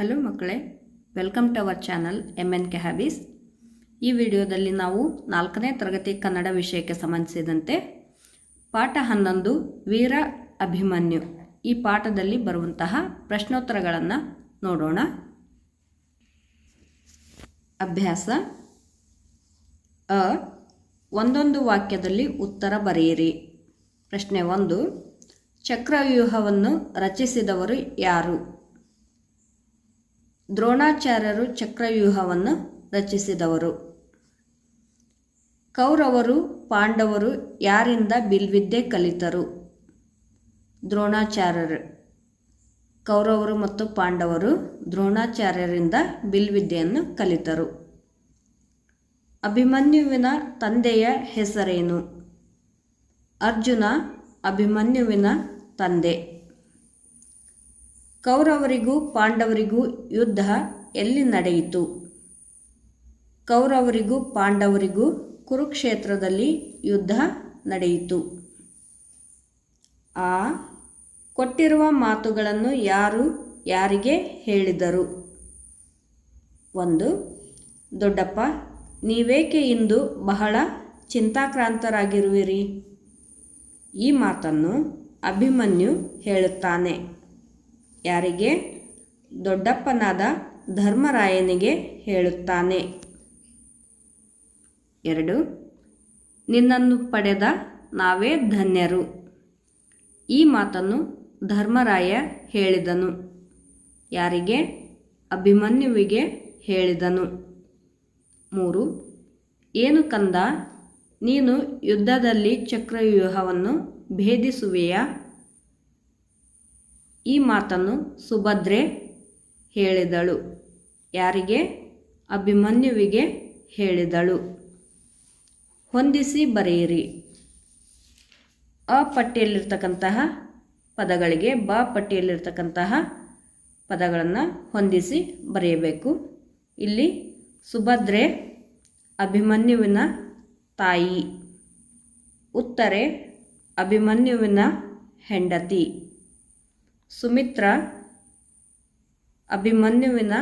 Hello ಮಕ್ಕಳೇ. Welcome to our channel M N K hobbies ಈ ವಿಡಿಯೋದಲ್ಲಿ ನಾವು ನಾಲ್ಕನೇ ತರಗತಿ ಕನ್ನಡ ವಿಷಯಕ್ಕೆ ಸಂಬಂಧಿಸಿದಂತೆ ಪಾಠ ಹನ್ನೊಂದು, ವೀರ ಅಭಿಮನ್ಯು ಈ ಪಾಠದಲ್ಲಿ ಬರುವಂತಹ ಪ್ರಶ್ನೋತ್ತರಗಳನ್ನು ನೋಡೋಣ. ಅಭ್ಯಾಸ. ಅ, ಒಂದೊಂದು ವಾಕ್ಯದಲ್ಲಿ ಉತ್ತರ ಬರೆಯಿರಿ. ಪ್ರಶ್ನೆ ಒಂದು, ಚಕ್ರವ್ಯೂಹವನ್ನು ರಚಿಸಿದವರು ಯಾರು? ದ್ರೋಣಾಚಾರ್ಯರು ಚಕ್ರವ್ಯೂಹವನ್ನು ರಚಿಸಿದವರು. ಕೌರವರು, ಪಾಂಡವರು ಯಾರಿಂದ ಬಿಲ್ವಿದ್ಯೆ ಕಲಿತರು? ದ್ರೋಣಾಚಾರ್ಯರು. ಕೌರವರು ಮತ್ತು ಪಾಂಡವರು ದ್ರೋಣಾಚಾರ್ಯರಿಂದ ಬಿಲ್ವಿದ್ಯೆಯನ್ನು ಕಲಿತರು. ಅಭಿಮನ್ಯುವಿನ ತಂದೆಯ ಹೆಸರೇನು? ಅರ್ಜುನ ಅಭಿಮನ್ಯುವಿನ ತಂದೆ. ಕೌರವರಿಗೂ ಪಾಂಡವರಿಗೂ ಯುದ್ಧ ಎಲ್ಲಿ ನಡೆಯಿತು? ಕೌರವರಿಗೂ ಪಾಂಡವರಿಗೂ ಕುರುಕ್ಷೇತ್ರದಲ್ಲಿ ಯುದ್ಧ ನಡೆಯಿತು. ಆ ಕೊಟ್ಟಿರುವ ಮಾತುಗಳನ್ನು ಯಾರು ಯಾರಿಗೆ ಹೇಳಿದರು? ಒಂದು, ದೊಡ್ಡಪ್ಪ, ನೀವೇಕೆ ಇಂದು ಬಹಳ ಚಿಂತಾಕ್ರಾಂತರಾಗಿರುವಿರಿ? ಈ ಮಾತನ್ನು ಅಭಿಮನ್ಯು ಹೇಳುತ್ತಾನೆ. ಯಾರಿಗೆ? ದೊಡ್ಡಪ್ಪನಾದ ಧರ್ಮರಾಯನಿಗೆ ಹೇಳುತ್ತಾನೆ. ಎರಡು, ನಿನ್ನನ್ನು ಪಡೆದ ನಾವೇ ಧನ್ಯರು. ಈ ಮಾತನ್ನು ಧರ್ಮರಾಯ ಹೇಳಿದನು. ಯಾರಿಗೆ? ಅಭಿಮನ್ಯುವಿಗೆ ಹೇಳಿದನು. ಮೂರು, ಏನು ಕಂದ? ನೀನು ಯುದ್ಧದಲ್ಲಿ ಚಕ್ರವ್ಯೂಹವನ್ನು ಭೇದಿಸುವೆಯಾ? ಈ ಮಾತನ್ನು ಸುಭದ್ರೆ ಹೇಳಿದಳು. ಯಾರಿಗೆ? ಅಭಿಮನ್ಯುವಿಗೆ ಹೇಳಿದಳು. ಹೊಂದಿಸಿ ಬರೆಯಿರಿ. ಅ ಪಟ್ಟಿಯಲ್ಲಿರ್ತಕ್ಕಂತಹ ಪದಗಳಿಗೆ ಬ ಪಟ್ಟಿಯಲ್ಲಿರ್ತಕ್ಕಂತಹ ಪದಗಳನ್ನು ಹೊಂದಿಸಿ ಬರೆಯಬೇಕು. ಇಲ್ಲಿ ಸುಭದ್ರೆ ಅಭಿಮನ್ಯುವಿನ ತಾಯಿ. ಉತ್ತರೆ, ಅಭಿಮನ್ಯುವಿನ ಹೆಂಡತಿ. ಸುಮಿತ್ರ ಅಭಿಮನ್ಯುವಿನ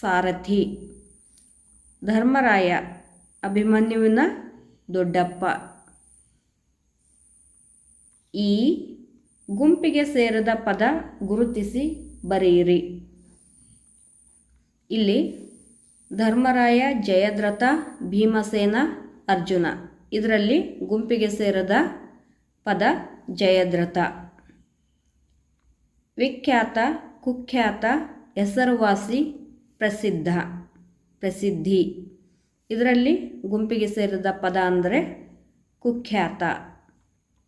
ಸಾರಥಿ. ಧರ್ಮರಾಯ ಅಭಿಮನ್ಯುವಿನ ದೊಡ್ಡಪ್ಪ. ಈ ಗುಂಪಿಗೆ ಸೇರಿದ ಪದ ಗುರುತಿಸಿ ಬರೆಯಿರಿ. ಇಲ್ಲಿ ಧರ್ಮರಾಯ, ಜಯದ್ರಥ, ಭೀಮಸೇನ, ಅರ್ಜುನ. ಇದರಲ್ಲಿ ಗುಂಪಿಗೆ ಸೇರಿದ ಪದ ಜಯದ್ರಥ. ವಿಖ್ಯಾತ, ಕುಖ್ಯಾತ, ಹೆಸರುವಾಸಿ, ಪ್ರಸಿದ್ಧ, ಪ್ರಸಿದ್ಧಿ. ಇದರಲ್ಲಿ ಗುಂಪಿಗೆ ಸೇರಿದ ಪದ ಅಂದರೆ ಕುಖ್ಯಾತ.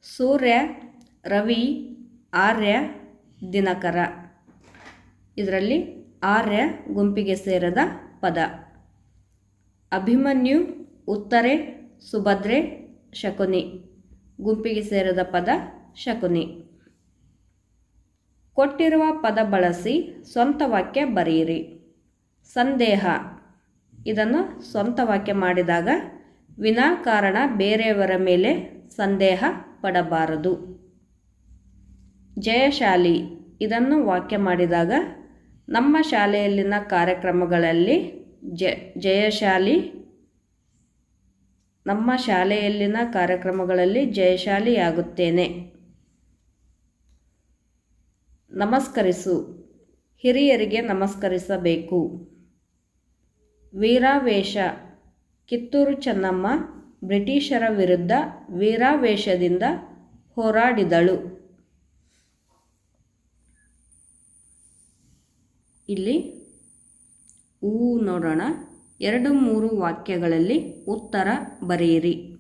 ಸೂರ್ಯ, ರವಿ, ಆರ್ಯ, ದಿನಕರ. ಇದರಲ್ಲಿ ಆರ್ಯ ಗುಂಪಿಗೆ ಸೇರಿದ ಪದ. ಅಭಿಮನ್ಯು, ಉತ್ತರೆ, ಸುಭದ್ರೆ, ಶಕುನಿ. ಗುಂಪಿಗೆ ಸೇರಿದ ಪದ ಶಕುನಿ. ಕೊಟ್ಟಿರುವ ಪದ ಬಳಸಿ ಸ್ವಂತ ವಾಕ್ಯ ಬರೆಯಿರಿ. ಸಂದೇಹ. ಇದನ್ನು ಸ್ವಂತ ವಾಕ್ಯ ಮಾಡಿದಾಗ ವಿನಾಕಾರಣ ಬೇರೆಯವರ ಮೇಲೆ ಸಂದೇಹ ಪಡಬಾರದು. ಜಯಶಾಲಿ. ಇದನ್ನು ವಾಕ್ಯ ಮಾಡಿದಾಗ ನಮ್ಮ ಶಾಲೆಯಲ್ಲಿನ ಕಾರ್ಯಕ್ರಮಗಳಲ್ಲಿ ಜ, ಜಯಶಾಲಿ, ನಮ್ಮ ಶಾಲೆಯಲ್ಲಿನ ಕಾರ್ಯಕ್ರಮಗಳಲ್ಲಿ ಜಯಶಾಲಿಯಾಗುತ್ತೇನೆ. ನಮಸ್ಕರಿಸು. ಹಿರಿಯರಿಗೆ ನಮಸ್ಕರಿಸಬೇಕು. ವೀರಾವೇಶ, ಕಿತ್ತೂರು ಚೆನ್ನಮ್ಮ, ಬ್ರಿಟಿಷರ ವಿರುದ್ಧ ವೀರಾವೇಶದಿಂದ ಹೋರಾಡಿದಳು. ಇಲ್ಲಿ ಊ ನೋಡೋಣ. ಎರಡು ಮೂರು ವಾಕ್ಯಗಳಲ್ಲಿ ಉತ್ತರ ಬರೆಯಿರಿ.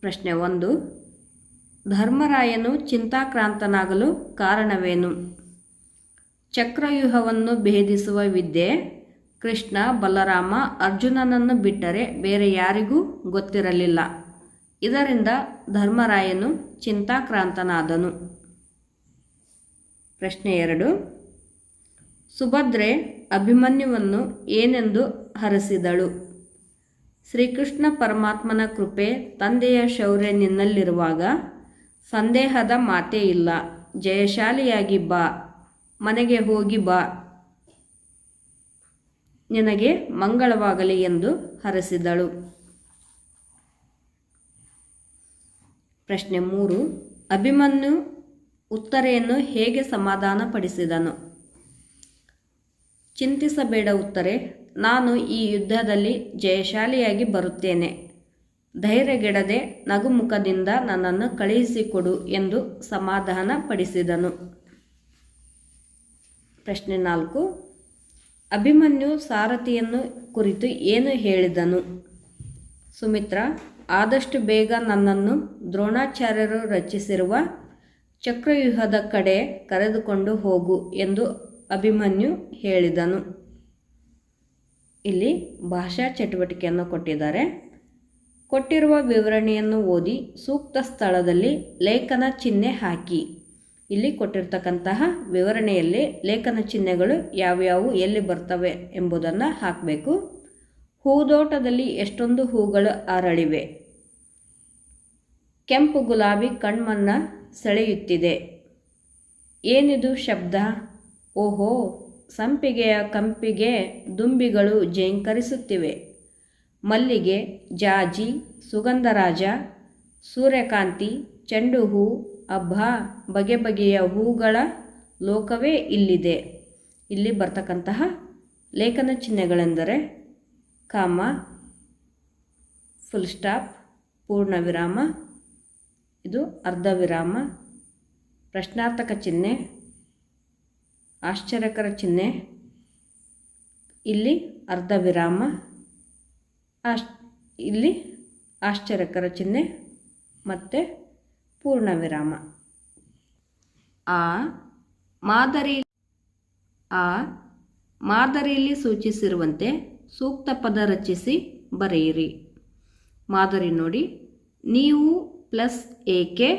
ಪ್ರಶ್ನೆ ಒಂದು. ಧರ್ಮರಾಯನು ಚಿಂತಾಕ್ರಾಂತನಾಗಲು ಕಾರಣವೇನು? ಚಕ್ರವ್ಯೂಹವನ್ನು ಭೇದಿಸುವ ವಿದ್ಯೆ, ಕೃಷ್ಣ, ಬಲರಾಮ, ಅರ್ಜುನನನ್ನು ಬಿಟ್ಟರೆ ಬೇರೆ ಯಾರಿಗೂ ಗೊತ್ತಿರಲಿಲ್ಲ. ಇದರಿಂದ ಧರ್ಮರಾಯನು ಚಿಂತಾಕ್ರಾಂತನಾದನು. ಪ್ರಶ್ನೆ ಎರಡು. ಸುಭದ್ರೆ ಅಭಿಮನ್ಯುವನ್ನು ಏನೆಂದು ಹರಸಿದಳು? ಶ್ರೀಕೃಷ್ಣ ಪರಮಾತ್ಮನ ಕೃಪೆ, ತಂದೆಯ ಶೌರ್ಯ ನಿನ್ನಲ್ಲಿರುವಾಗ ಸಂದೇಹದ ಮಾತೇ ಇಲ್ಲ. ಜಯಶಾಲಿಯಾಗಿ ಬಾ, ಮನೆಗೆ ಹೋಗಿ ಬಾ. ನಿನಗೆ ಮಂಗಳವಾಗಲಿ ಎಂದು ಹರಸಿದಳು. ಪ್ರಶ್ನೆ ಮೂರು. ಅಭಿಮನ್ಯು ಉತ್ತರೆಯನ್ನು ಹೇಗೆ ಸಮಾಧಾನಪಡಿಸಿದನು? ಚಿಂತಿಸಬೇಡ ಉತ್ತರೆ. ನಾನು ಈ ಯುದ್ಧದಲ್ಲಿ ಜಯಶಾಲಿಯಾಗಿ ಬರುತ್ತೇನೆ. ಧೈರ್ಯಗೆಡದೆ ನಗುಮುಖದಿಂದ ನನ್ನನ್ನು ಕಳುಹಿಸಿಕೊಡು ಎಂದು ಸಮಾಧಾನ ಪಡಿಸಿದನು ಪ್ರಶ್ನೆ ನಾಲ್ಕು. ಅಭಿಮನ್ಯು ಸಾರಥಿಯನ್ನು ಕುರಿತು ಏನು ಹೇಳಿದನು? ಸುಮಿತ್ರ, ಆದಷ್ಟು ಬೇಗ ನನ್ನನ್ನು ದ್ರೋಣಾಚಾರ್ಯರು ರಚಿಸಿರುವ ಚಕ್ರವ್ಯೂಹದ ಕಡೆ ಕರೆದುಕೊಂಡು ಹೋಗು ಎಂದು ಅಭಿಮನ್ಯು ಹೇಳಿದನು. ಇಲ್ಲಿ ಭಾಷಾ ಚಟುವಟಿಕೆಯನ್ನು ಕೊಟ್ಟಿದ್ದಾರೆ. ಕೊಟ್ಟಿರುವ ವಿವರಣೆಯನ್ನು ಓದಿ ಸೂಕ್ತ ಸ್ಥಳದಲ್ಲಿ ಲೇಖನ ಚಿಹ್ನೆ ಹಾಕಿ. ಇಲ್ಲಿ ಕೊಟ್ಟಿರ್ತಕ್ಕಂತಹ ವಿವರಣೆಯಲ್ಲಿ ಲೇಖನ ಚಿಹ್ನೆಗಳು ಯಾವ್ಯಾವು, ಎಲ್ಲಿ ಬರ್ತವೆ ಎಂಬುದನ್ನು ಹಾಕಬೇಕು. ಹೂದೋಟದಲ್ಲಿ ಎಷ್ಟೊಂದು ಹೂಗಳು ಅರಳಿವೆ. ಕೆಂಪು ಗುಲಾಬಿ ಕಣ್ಮನ್ನ ಸೆಳೆಯುತ್ತಿದೆ. ಏನಿದು ಶಬ್ದ? ಓಹೋ, ಸಂಪಿಗೆಯ ಕಂಪಿಗೆ ದುಂಬಿಗಳು ಜೇಂಕರಿಸುತ್ತಿವೆ. ಮಲ್ಲಿಗೆ, ಜಾಜಿ, ಸುಗಂಧರಾಜ, ಸೂರ್ಯಕಾಂತಿ ಚೆಂಡು ಹೂ ಅಬ್ಬ, ಬಗೆ ಬಗೆಯ ಹೂಗಳ ಲೋಕವೇ ಇಲ್ಲಿದೆ. ಇಲ್ಲಿ ಬರ್ತಕ್ಕಂತಹ ಲೇಖನ ಚಿಹ್ನೆಗಳೆಂದರೆ ಕಾಮ ಫುಲ್ ಸ್ಟಾಪ್ ಪೂರ್ಣ ವಿರಾಮ, ಇದು ಅರ್ಧ ವಿರಾಮ, ಪ್ರಶ್ನಾರ್ಥಕ ಚಿಹ್ನೆ, ಆಶ್ಚರ್ಯಕರ ಚಿಹ್ನೆ, ಇಲ್ಲಿ ಅರ್ಧ ವಿರಾಮ ಆಶ್, ಇಲ್ಲಿ ಆಶ್ಚರ್ಯಕರ ಚಿಹ್ನೆ ಮತ್ತು ಪೂರ್ಣ ವಿರಾಮ. ಆ ಮಾದರಿ, ಆ ಮಾದರಿಯಲ್ಲಿ ಸೂಚಿಸಿರುವಂತೆ ಸೂಕ್ತ ಪದ ರಚಿಸಿ ಬರೆಯಿರಿ. ಮಾದರಿ ನೋಡಿ, ನೀವು ಪ್ಲಸ್ ಏಕೆ,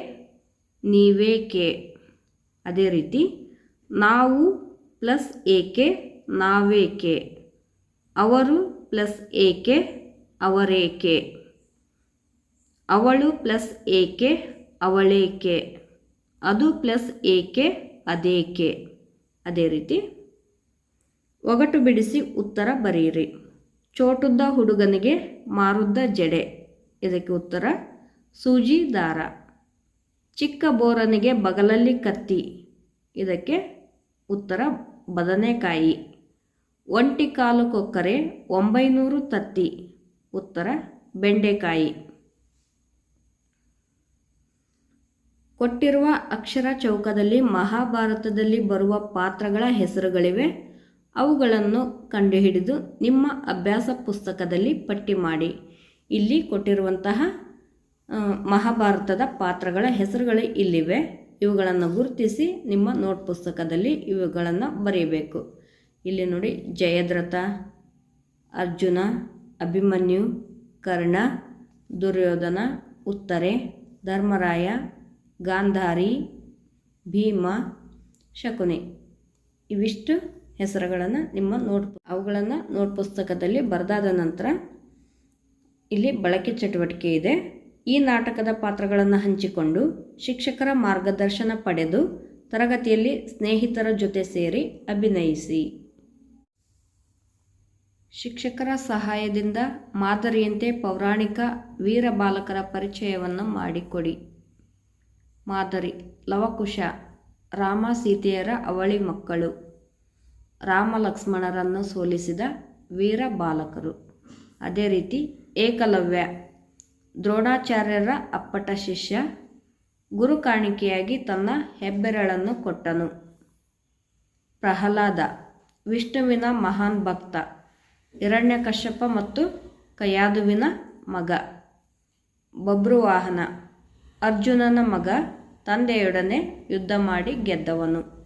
ನೀವೇಕೆ? ಅದೇ ರೀತಿ, ನಾವು ಪ್ಲಸ್ ಏಕೆ, ನಾವೇಕೆ? ಅವರು ಪ್ಲಸ್ ಏಕೆ ಅವರೇಕೆ? ಅವಳು ಪ್ಲಸ್ ಏಕೆ, ಅವಳೇಕೆ? ಅದು ಪ್ಲಸ್ ಏಕೆ, ಅದೇಕೆ? ಅದೇ ರೀತಿ. ಒಗಟು ಬಿಡಿಸಿ ಉತ್ತರ ಬರೆಯಿರಿ. ಚೋಟುದ್ದ ಹುಡುಗನಿಗೆ ಮಾರುದ್ದ ಜಡೆ. ಇದಕ್ಕೆ ಉತ್ತರ ಸೂಜಿ ದಾರ ಚಿಕ್ಕ ಬೋರನಿಗೆ ಬಗಲಲ್ಲಿ ಕತ್ತಿ. ಇದಕ್ಕೆ ಉತ್ತರ, ಬದನೆಕಾಯಿ. ಒಂಟಿ ಕಾಲು ಕೊಕ್ಕರೆ ಒಂಬೈನೂರು ತತ್ತಿ. ಉತ್ತರ, ಬೆಂಡೆಕಾಯಿ. ಕೊಟ್ಟಿರುವ ಅಕ್ಷರ ಚೌಕದಲ್ಲಿ ಮಹಾಭಾರತದಲ್ಲಿ ಬರುವ ಪಾತ್ರಗಳ ಹೆಸರುಗಳಿವೆ. ಅವುಗಳನ್ನು ಕಂಡುಹಿಡಿದು ನಿಮ್ಮ ಅಭ್ಯಾಸ ಪುಸ್ತಕದಲ್ಲಿ ಪಟ್ಟಿ ಮಾಡಿ. ಇಲ್ಲಿ ಕೊಟ್ಟಿರುವಂತಹ ಮಹಾಭಾರತದ ಪಾತ್ರಗಳ ಹೆಸರುಗಳು ಇಲ್ಲಿವೆ. ಇವುಗಳನ್ನು ಗುರುತಿಸಿ ನಿಮ್ಮ ನೋಟ್ ಪುಸ್ತಕದಲ್ಲಿ ಇವುಗಳನ್ನು ಬರೆಯಬೇಕು. ಇಲ್ಲಿ ನೋಡಿ, ಜಯದ್ರಥ, ಅರ್ಜುನ ಅಭಿಮನ್ಯು, ಕರ್ಣ, ದುರ್ಯೋಧನ, ಉತ್ತರೆ, ಧರ್ಮರಾಯ, ಗಾಂಧಾರಿ, ಭೀಮ, ಶಕುನಿ. ಇವಿಷ್ಟು ಹೆಸರುಗಳನ್ನು ನಿಮ್ಮ ನೋಟ್ ಅವುಗಳನ್ನು ನೋಟ್ ಪುಸ್ತಕದಲ್ಲಿ ಬರೆದಾದ ನಂತರ ಇಲ್ಲಿ ಬಳಕೆ ಚಟುವಟಿಕೆ ಇದೆ. ಈ ನಾಟಕದ ಪಾತ್ರಗಳನ್ನು ಹಂಚಿಕೊಂಡು ಶಿಕ್ಷಕರ ಮಾರ್ಗದರ್ಶನ ಪಡೆದು ತರಗತಿಯಲ್ಲಿ ಸ್ನೇಹಿತರ ಜೊತೆ ಸೇರಿ ಅಭಿನಯಿಸಿ. ಶಿಕ್ಷಕರ ಸಹಾಯದಿಂದ ಮಾದರಿಯಂತೆ ಪೌರಾಣಿಕ ವೀರ ಬಾಲಕರ ಪರಿಚಯವನ್ನು ಮಾಡಿಕೊಡಿ. ಮಾದರಿ, ಲವಕುಶ, ರಾಮ ಸೀತೆಯರ ಅವಳಿ ಮಕ್ಕಳು. ರಾಮ ಲಕ್ಷ್ಮಣರನ್ನು ಸೋಲಿಸಿದ ವೀರ ಬಾಲಕರು. ಅದೇ ರೀತಿ ಏಕಲವ್ಯ, ದ್ರೋಣಾಚಾರ್ಯರ ಅಪ್ಪಟ ಶಿಷ್ಯ, ಗುರು ಕಾಣಿಕೆಯಾಗಿ ತನ್ನ ಹೆಬ್ಬೆರಳನ್ನು ಕೊಟ್ಟನು. ಪ್ರಹ್ಲಾದ, ವಿಷ್ಣುವಿನ ಮಹಾನ್ ಭಕ್ತ. ಹಿರಣ್ಯಕಶ್ಯಪ ಮತ್ತು ಕಯಾದುವಿನ ಮಗ. ಬಬ್ರುವಾಹನ ಅರ್ಜುನನ ಮಗ ತಂದೆಯೊಡನೆ ಯುದ್ಧ ಮಾಡಿ ಗೆದ್ದವನು.